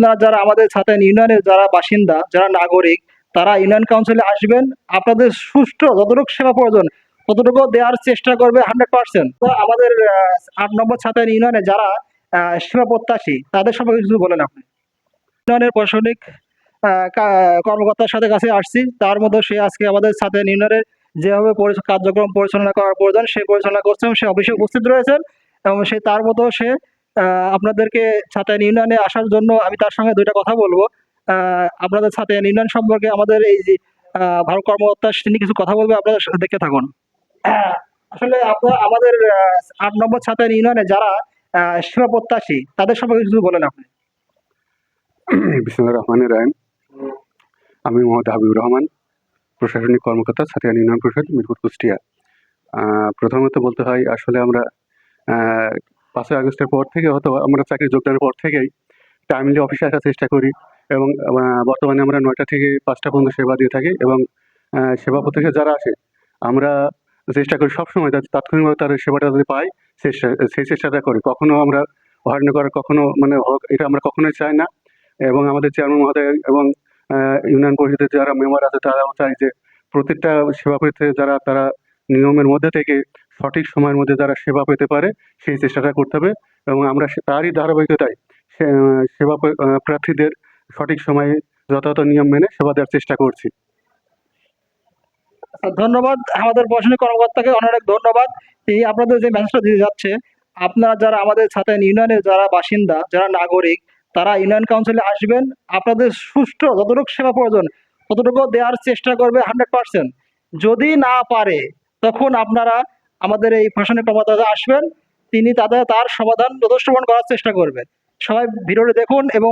আপনারা যারা আমাদের ছাতেন ইউনিয়নের যারা বাসিন্দা, যারা নাগরিক, তারা ইউনিয়ন কাউন্সিলে আসবেন। আপনাদের সুষ্ঠু যতটুকু সেবা প্রয়োজন, ততটুকু দেওয়ার চেষ্টা করবে হান্ড্রেড পার্সেন্ট আমাদের আট নম্বর ছাতেন ইউনিয়নে যারা সেবা প্রত্যাশী, তাদের সম্পর্কে কিছু বলেন আপনি। ইউনিয়নের প্রশাসনিক কর্মকর্তার সাথে কাছে আসছি। তার মধ্যে সে আজকে আমাদের ছাতেন ইউনিয়নের যেভাবে কার্যক্রম পরিচালনা করার প্রয়োজন সে পরিচালনা করছেন, সে অফিসে উপস্থিত রয়েছেন এবং সে তার মতো সে আপনাদেরকে ছাতায়ন ইউনিয়নে আসার জন্য আমি তার সঙ্গে দুইটা কথা বলব। আপনাদের ছাতায়ন ইউনিয়ন সম্পর্কে আমাদের এই যে ভারত কর্মকর্তা তিনি কিছু কথা বলবে, আপনারা দেখতে থাকুন। আসলে আপনার আমাদের আট নম্বর ছাতায়ন ইউনিয়নে যারা সেবা প্রত্যাশী, তাদের সম্পর্কে কিছু বলেন আপনি। বিসমুল্লাহ রহমান রায়ন আমি মোহাম্মদ হাবিবুর রহমান, প্রশাসনিক কর্মকর্তা সাতিয়ান ইউনিয়ন পরিষদ মিরপুর কুষ্টিয়া। প্রথমত বলতে হয়, আসলে আমরা পাঁচই আগস্টের পর থেকে হয়তো আমরা চাকরি যোগদানের পর থেকেই টাইমলি অফিসে আসার চেষ্টা করি এবং বর্তমানে আমরা নয়টা থেকে পাঁচটা পর্যন্ত সেবা দিয়ে থাকি এবং সেবা প্রত্যেকে যারা আসে, আমরা চেষ্টা করি সবসময় তাৎক্ষণিকভাবে তার সেবাটা যদি পাই সেই চেষ্টাটা করি। কখনো আমরা হয়রানি করার কখনো মানে হোক, এটা আমরা কখনোই চাই না এবং আমাদের চেয়ারম্যান মহোদয় এবং ইউনিয়ন পরিষদের যারা মেম্বার আছে তারাও চাই যে প্রত্যেকটা সেবা পেতে যারা, তারা নিয়মের মধ্যে থেকে সঠিক সময়ের মধ্যে যারা সেবা পেতে পারে, সেই চেষ্টাটা করতে হবে এবং আমরা তারই ধারাবাহিকতায় সেবা প্রার্থীদের সঠিক সময়ে যথাযথ নিয়ম মেনে সেবা দেওয়ার চেষ্টা করছি। ধন্যবাদ আমাদের প্রশাসনিক কর্মকর্তাকে, অনেক ধন্যবাদ। এই আপনাদের যে মেসেজটা দিয়ে যাচ্ছে, আপনারা যারা আমাদের ছাতায়ন ইউনিয়নের যারা বাসিন্দা, যারা নাগরিক, তারা ইউনিয়ন কাউন্সিলে আসবেন। আপনাদের সুষ্ঠু যতটুকু সেবা প্রয়োজন, ততটুকু দেওয়ার চেষ্টা করবে হান্ড্রেড পার্সেন্ট যদি না পারে তখন আপনারা আমাদের এই প্রশ্নের কর্মকর্তা আসবেন, তিনি তাদের, তার সমাধান প্রদর্শন করার চেষ্টা করবেন। সবাই ভিডিওটি দেখুন এবং